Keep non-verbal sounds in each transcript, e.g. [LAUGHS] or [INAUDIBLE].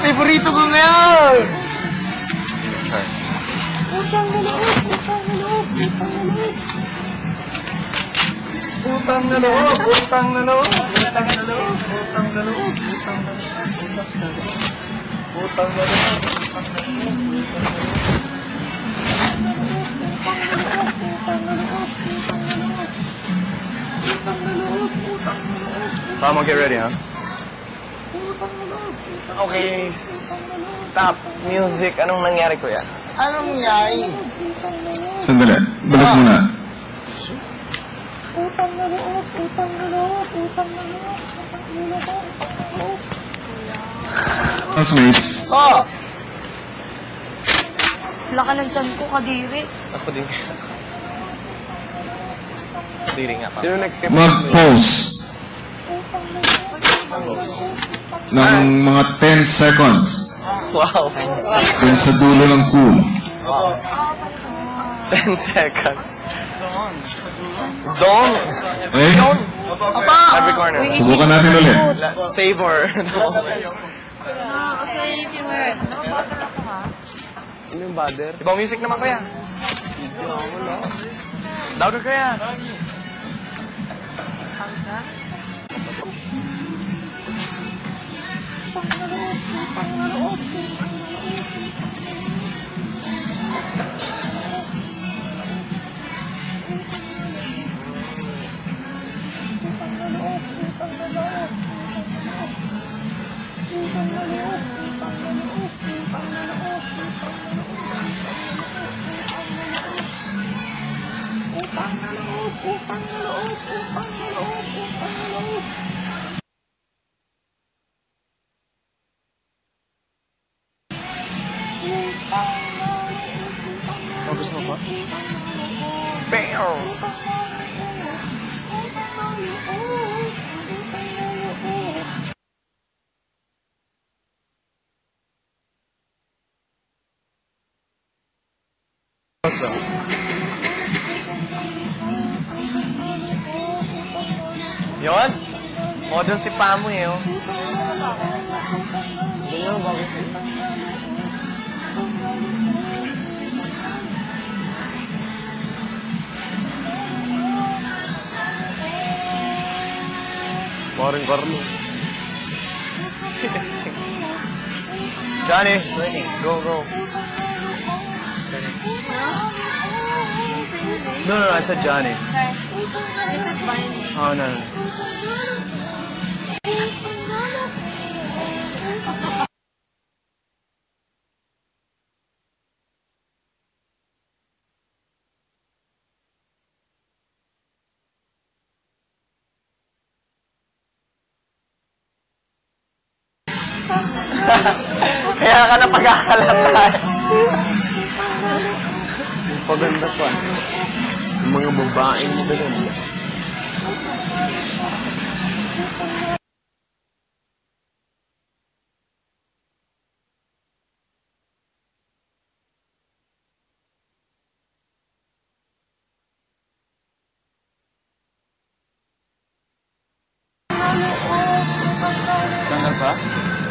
Favorito ko ngayon! Utang na loob, utang na loob, utang na loob. Utang na loob, utang na loob, utang na loob, utang na loob, utang na loob, utang na loob, utang na loob. Mama, get ready, huh? Okay, stop music. Anong nangyari, kuya? Anong nangyari? Sandali. Balik muna. Utang na loob, utang na loob, utang na loob, utang na loob. Classmates, Oh! Laka ng tiyan ko, kadiri. Ako din. Diri nga pa. Sino next kay mag-pause ng mga 10 seconds Wow. dun sa dulo ng pool. [LAUGHS] 10 seconds. Don! Okay? Every corner. Subukan natin ulit. La- Save or... [LAUGHS] Ah, okay, Timur. Ano yung bother? Ibang music naman kaya. Daw ka kaya. Oh, Bam! Yon? Model si Pamo eh, oh. Ganyan, bakit? Parang. Johnny, go, go. No, no, no, I said Johnny. Oh, no, no. Kaya ka na pagkakalatan. Paganda pa. Yung mga babaeng mo ganun.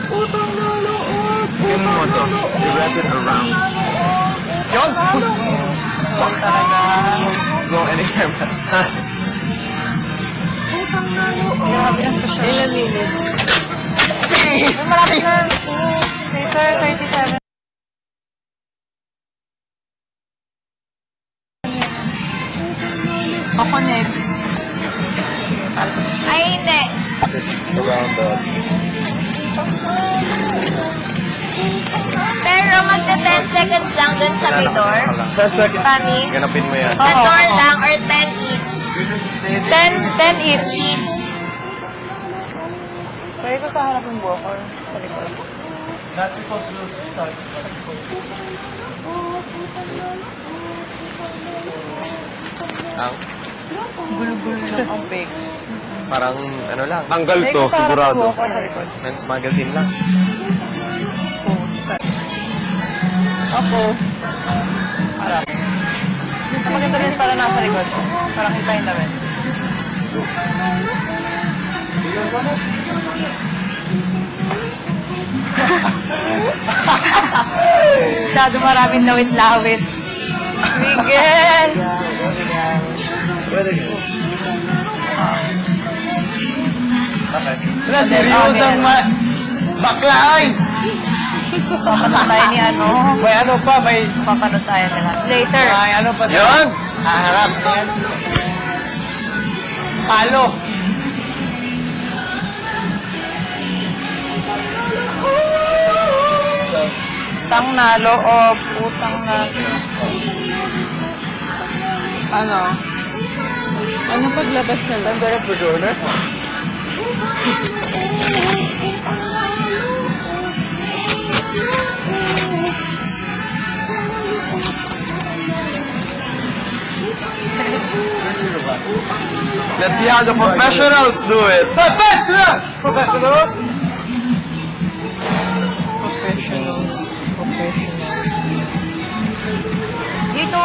Ganda pa? Ganun mo to. You wrap it around. Yun! Swak talaga. Go anywhere man. Ilan minutes? Malapit na. Sir, 37. Ako next. Ay, hindi. Around the... Pero magta 10 seconds lang dun sa may door. 10 seconds. Promise? Ganapin mo yan. Sa door lang or 10 each. 10, 10 each. Each. Pwede ko sa harap ng buhok or sa likod? Not supposed to do sorry. Ang? Gulo-gulo lang [LAUGHS] ang fake. Parang ano lang. Tanggal to, sigurado. Men's magazine lang. Ako. Harap. Maganda rin para nasa likod. Para kitain na rin. Masyado maraming lawit-lawit. Miguel! Pwede ka. Bakit? Wala, seryosang ma... Bakla ay! Papanood tayo ni ano. May ano pa, may... Papanood tayo nila. Later. May ano pa. Yun! Haharap na. Palo. Putang nalo o putang nalo. Ano? Ano paglabas na lang? Ang po doon, eh? Let's see how the professionals do it. Professional! Professionals? Dito!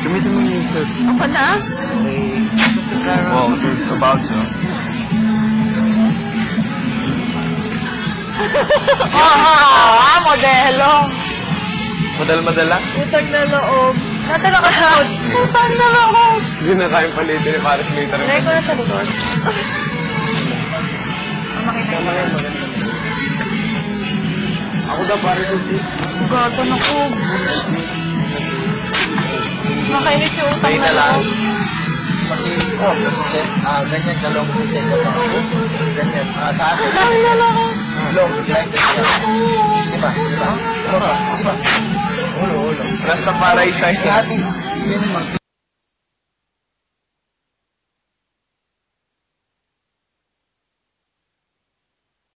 Gamitin mo yung set. Ako na? Well, it's about to. Ah, modelo. Madal-madala? Putang na loob. Nasaan ako sa Putang na loob. Hindi na kayang palitin ni Paris later. Try ko na sa likod. Ang makita mo. Ako daw Paris Gato na ko. Makainis yung utang na lang. loob. Oh. Ah, ganyan ka long check ka sa Ganyan. Ah, sa akin. Utang na loob. Long, like this. Di ba? Di ba? Di ba? Ulo, ulo. Rasta para isa Ate, mag-